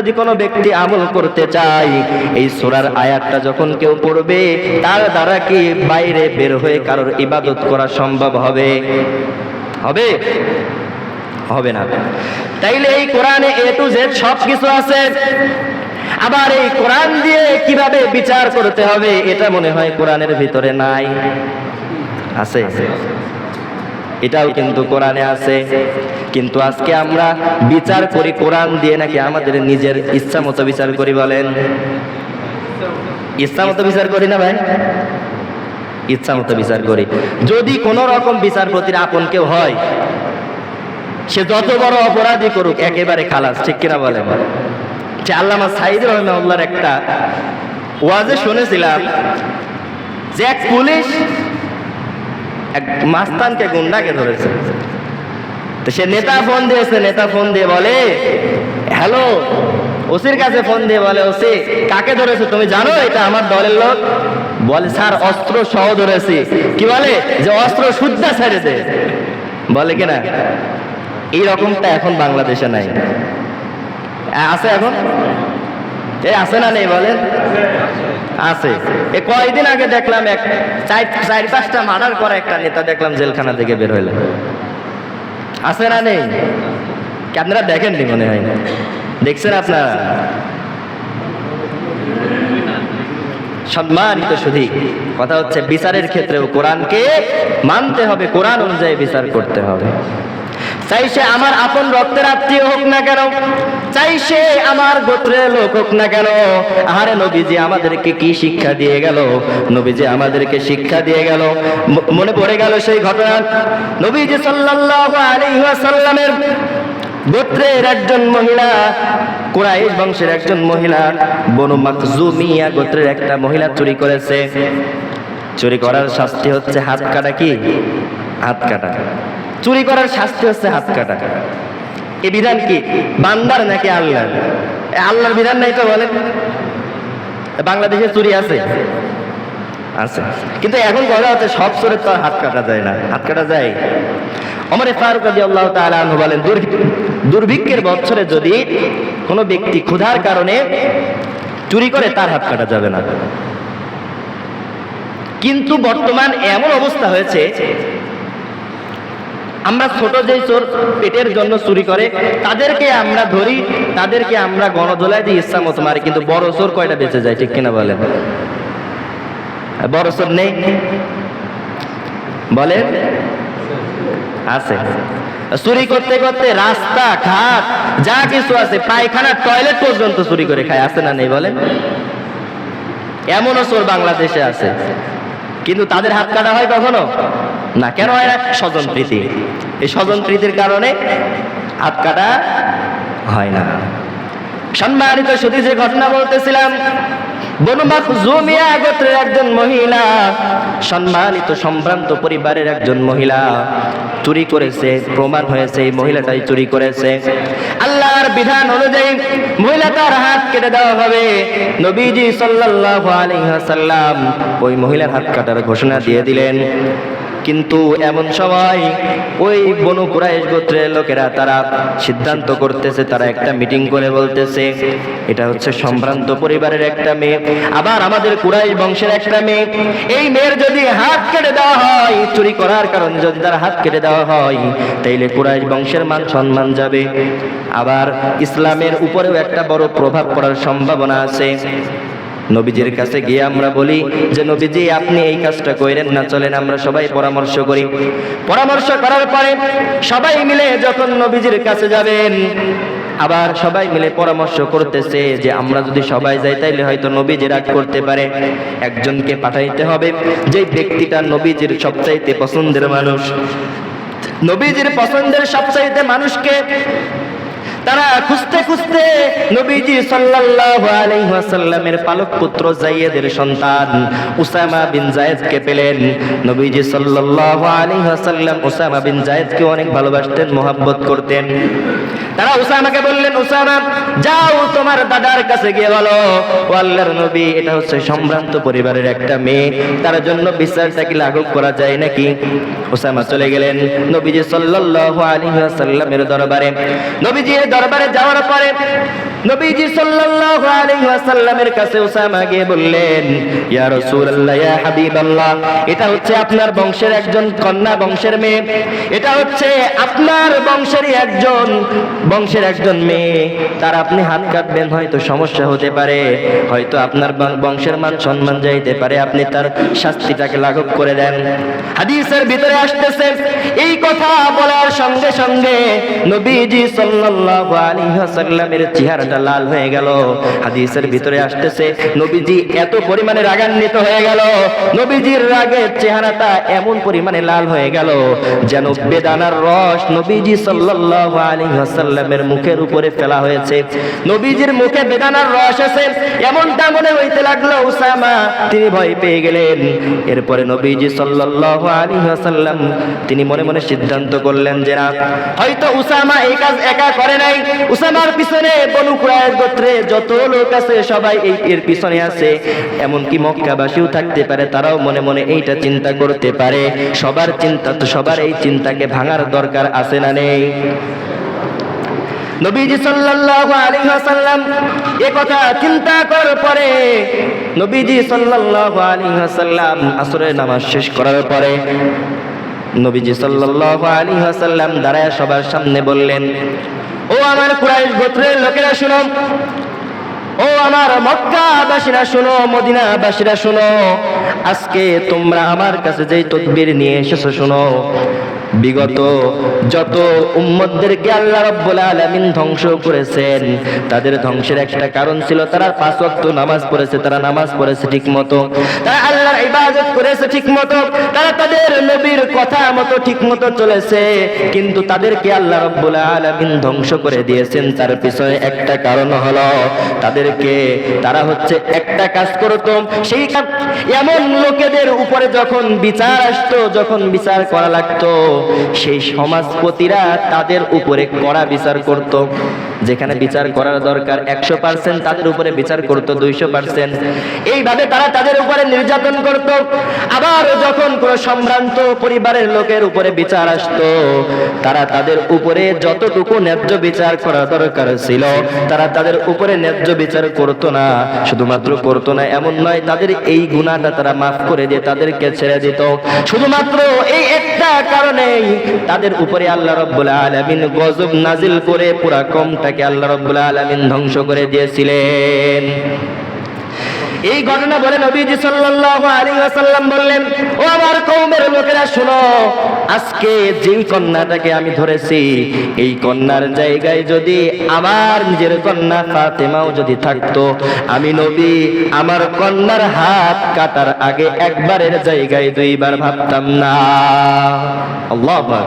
যদি কোনো ব্যক্তি আমল করতে চায়, এই সূরার আয়াতটা যখন কেউ পড়বে, তার দ্বারা কি বাইরে বের হয়ে কারোর ইবাদত করা সম্ভব হবে? হবে? হবে না। তাইলে এই কোরআনে এ টু জেড সব কিছু আছে। আবার এই কোরআন দিয়ে কীভাবে বিচার করতে হবে, এটা মনে হয় কোরআনের ভিতরে নাই। আছে? এটাও কিন্তু কোরআনে আছে। কিন্তু আজকে আমরা বিচার করি কোরআন দিয়ে নাকি আমাদের নিজের ইচ্ছা মতো বিচার করি বলেন? ইচ্ছা মতো বিচার করি না ভাই? ইচ্ছা মতো বিচার করি। যদি কোন রকম বিচারপতির আপন কেউ হয়, সে যত বড় অপরাধী করুক, একেবারে খালাস, ঠিক কিনা বলেন? যে আল্লামা সাইদ রহমাউল্লাহর একটা ওয়াজে শুনেছিলাম যে এক পুলিশ এক মাস্তানকে গুন্ডাকে ধরেছে। তো সে নেতা ফোন দিয়েছে, নেতা ফোন দিয়ে বলে, হ্যালো, ওসির কাছে ফোন দিয়ে বলে, ওসি, কাকে ধরেছো? তুমি জানো এটা আমার দলের লোক? বলে, স্যার, অস্ত্র সহ ধরেছি। কি বলে? যে অস্ত্র শুদ্ধা ছেড়ে দে। বলে কিনা? এই রকমটা এখন বাংলাদেশে নাই। আছে এখন? এই আছে না নেই বলেন? আছে। এ কয়দিন আগে দেখলাম এক চার চার, পাঁচটা মার্ডার করা একটা নেতা দেখলাম জেলখানা থেকে বের হইলেন আছে না নেই? আপনারা দেখেননি মনে হয়। দেখছেন আপনারা? সম্মানিত শুধু কথা হচ্ছে বিচারের ক্ষেত্রেও কোরআনকে মানতে হবে, কোরআন অনুযায়ী বিচার করতে হবে। চাই সে আমার আপন রক্তের আত্মীয় হোক না কেন, চাই সে আমার গোত্রের লোক হোক না কেন। আহারে নবীজি আমাদেরকে কি শিক্ষা দিয়ে গেল? নবীজি আমাদেরকে শিক্ষা দিয়ে গেল। মনে পড়ে গেল সেই ঘটনা। নবীজি সাল্লাল্লাহু আলাইহি ওয়াসাল্লামের গোত্রের একজন মহিলা, কুরাইশ বংশের একজন মহিলা, বনু মাকজুমিয়া গোত্রের একটা মহিলা চুরি করেছে। চুরি করার শাস্তি হচ্ছে হাত কাটা কি? হাত কাটা। চুরি করার শাস্তি হচ্ছে হাত কাটা। এ বিধান কি? বান্দার নাকি আল্লাহ আল্লাহর বিধান নাই তো বলেন। বাংলাদেশে চুরি আছে? আছে। কিন্তু এখন কথা হচ্ছে সব চোরের তো হাত কাটা যায় না। হাত কাটা যায়? অমরে ফারুক রাজি আল্লাহ তালু বলেন, দুর্ভি- দুর্ভিক্ষের বছরে যদি কোনো ব্যক্তি ক্ষুধার কারণে চুরি করে, তার হাত কাটা যাবে না। কিন্তু বর্তমান এমন অবস্থা হয়েছে আমরা ছোট যে চোর পেটের জন্য চুরি করে, তাদেরকে আমরা ধরি, তাদেরকে আমরা গণদোলায় দিয়ে ইচ্ছা মতো মারি। কিন্তু বড় চোর কয়টা বেঁচে যায়, ঠিক কিনা বলেন? বড় চোর নেই? বলেন? আছে। চুরি করতে করতে রাস্তা, ঘাট, যা কিছু আছে, পায়খানা, টয়লেট পর্যন্ত চুরি করে খায়, আছে না নেই বলেন? এমনও চোর বাংলাদেশে আছে। কিন্তু তাদের হাত কাটা হয় কখনো? না কেন হয় না? স্বজন প্রীতি। এই স্বজন প্রীতির কারণে হাত কাটা হয় না। সম্মানিত শুধু যে ঘটনা বলতেছিলাম বনু মাখজুমিয়া গোত্রের একজন মহিলা, সম্মানিত সম্ভ্রান্ত পরিবারের একজন মহিলা, চুরি করেছে, প্রমাণ হয়েছে, এই মহিলাটাই চুরি করেছে। আল্লাহর বিধান অনুযায়ী মহিলাটার হাত কেটে দেওয়া হবে। নবীজি সাল্লাল্লাহু আলাইহি ওই মহিলার হাত কাটার ঘোষণা দিয়ে দিলেন। কিন্তু এমন সময় ওই বনু কুরাইশ গোত্রের লোকেরা তারা সিদ্ধান্ত করতেছে, তারা একটা মিটিং করে বলতেছে, এটা হচ্ছে সম্ভ্রান্ত পরিবারের একটা মেয়ে, আবার আমাদের কুরাইশ বংশের একটা মেয়ে, এই মেয়ের যদি হাত কেটে দেওয়া হয়, চুরি করার কারণে যদি তার হাত কেটে দেওয়া হয়, তাইলে কুরাইশ বংশের মান সম্মান যাবে। আবার ইসলামের উপরেও একটা বড় প্রভাব পড়ার সম্ভাবনা আছে। নবীজির কাছে গিয়ে আমরা বলি যে নবীজি আপনি এই কাজটা করেন না চলেন আমরা সবাই পরামর্শ করি। পরামর্শ করার পরে সবাই মিলে যখন নবীজির কাছে যাবেন আবার সবাই মিলে পরামর্শ করতেছে যে আমরা যদি সবাই যাই তাইলে হয়তো নবীজি রাগ করতে পারে। একজনকে পাঠাইতে হবে যে ব্যক্তিটা নবীজির সবচাইতে পছন্দের মানুষ। নবীজির পছন্দের সবচাইতে মানুষকে তারা খুঁজতে খুঁজতে নবীজি সাল্লাল্লাহু আলাইহি ওয়াসাল্লামের পালক পুত্র যায়েদের সন্তান উসামা বিন যায়েদকে পেলেন। নবীজি সাল্লাল্লাহু আলাইহি ওয়াসাল্লাম উসামা বিন যায়েদকে অনেক ভালোবাসতেন mohabbat করতেন। তারা উসামাকে বললেন, উসামা, যাও তোমার দাদার কাছে গিয়ে বলো, ও আল্লাহর নবী, এটা হচ্ছে সম্ভ্রান্ত পরিবারের একটা মেয়ে, তার জন্য বিচারটা কি লাঘব করা যায় নাকি? উসামা চলে গেলেন নবীজি সাল্লাল্লাহু আলাইহি ওয়াসাল্লামের দরবারে। নবীজি দরবারে যাওয়ার পরে নবীজি সাল্লাল্লাহু আলাইহি ওয়াসাল্লামের কাছে উসামা গিয়ে বললেন, ইয়া রাসূলুল্লাহ, ইয়া হাবিবাল্লাহ, এটা হচ্ছে আপনার বংশের একজন কন্যা বংশের মেয়ে। এটা হচ্ছে আপনার বংশেরই একজন, বংশের একজন মেয়ে। তার আপনি হাত কাটবেন, হয়তো সমস্যা হতে পারে। হয়তো আপনার বংশের মান সম্মান যাইতে পারে। আপনি তার শাস্তিটাকে লাঘব করে দেন। হাদিসের ভিতরে আসতেছে, এই কথা বলার সঙ্গে সঙ্গে নবীজি সাল্লাল্লাহু আলাইহি ওয়াসাল্লামের চেহারাটা লাল হয়ে গেল। হাদিসের ভিতরে আসতেছে, নবীজি এত পরিমাণে রাগান্বিত হয়ে গেল। নবীজির রাগের চেহারাটা এমন পরিমাণে লাল হয়ে গেল যেন বেদানার রস নবীজি সাল্লাল্লাহু আলাইহি ওয়াসাল্লামের মুখের উপরে ফেলা হয়েছে। নবীজির মুখে বেদানার রস এমনটা মনে হইতে লাগল, উসামা, তিনি ভয় পেয়ে গেলেন। এরপরে নবীজি সাল্লাল্লাহু আলাইহি ওয়াসাল্লাম, তিনি মনে মনে সিদ্ধান্ত করলেন যে না, হয়তো উসামা এই কাজ একা করে নাই। উসামার পিছনে বনু কুরাইশ গোত্রে যত লোক আছে, সবাই এই এর পিছনে আছে। এমনকি মক্কাবাসীও থাকতে পারে, তারাও মনে মনে এইটা চিন্তা করতে পারে। সবার চিন্তা তো সবার এই চিন্তাকে ভাঙার দরকার আছে না নেই। নবীজি সাল্লাল্লাহু আলাইহি ওয়াসাল্লাম এ কথা চিন্তা করার পরে নবীজি সাল্লাল্লাহু আলাইহি ওয়াসাল্লাম আসরের নামাজ শেষ করার পরে নবীজি সাল্লাল্লাহু আলাইহি ওয়াসাল্লাম দাঁড়ায় সবার সামনে বললেন, ও আমার কুরাইশ গোত্রের লোকেরা শুনো, ও আমার মক্কাবাসীরা শোনো, মদিনাবাসীরা শোনো, আজকে তোমরা আমার কাছে যেই তদবির নিয়ে এসেছ শোনো, বিগত যত উম্মতদেরকে আল্লাহ রাব্বুল আলামিন ধ্বংস করেছেন, তাদের ধ্বংসের একটা কারণ ছিল তারা পাঁচ ওয়াক্ত নামাজ পড়েছে, তারা নামাজ পড়েছে ঠিকমতো, তারা আল্লাহর ইবাদত করেছে ঠিকমতো, তারা তাদের নবীর কথা মতো ঠিকমতো চলেছে, কিন্তু তাদেরকে আল্লাহ রাব্বুল আলামিন ধ্বংস করে দিয়েছেন। তার পিছনে একটা কারণ হলো, তাদেরকে তারা হচ্ছে একটা কাজ করতো, সেই এমন লোকেদের উপরে যখন বিচার আসতো, যখন বিচার করা লাগতো, সেই সমাজপতিরা তাদের উপরে কড়া বিচার করত, যেখানে বিচার করার দরকার একশো পার্সেন্ট তাদের উপরে বিচার করতো দুইশো পার্সেন্ট এইভাবে তারা তাদের উপরে নির্যাতন করত আবার যখন কোনো সম্ভ্রান্ত পরিবারের লোকের উপরে বিচার আসতো, তারা তাদের উপরে যতটুকু ন্যায্য বিচার করা দরকার ছিল, তারা তাদের উপরে ন্যায্য বিচার করতো না। শুধুমাত্র করতো না, এমন নয়, তাদের এই গুণাটা তারা মাফ করে দিয়ে তাদেরকে ছেড়ে দিত। শুধুমাত্র এই একটা কারণেই তাদের উপরে আল্লাহ রব্বুল আলামিন গজব নাজিল করে পুরা কমটাকে আল্লাহ রব্বুল আলামিন ধ্বংস করে দিয়েছিলেন। এই ঘটনা বলে নবীজি সাল্লাল্লাহু আলাইহি ওয়াসাল্লাম বললেন, ও আমার কওমের লোকেরা, শুনো, আজকে যেই কন্যাটাকে আমি ধরেছি, এই কন্যার জায়গায় যদি আমার নিজের কন্যা ফাতেমাও যদি থাকতো, আমি নবী, আমার কন্যার হাত কাটার আগে একবারের জায়গায় দুইবার ভাবতাম না। আল্লাহু আকবার।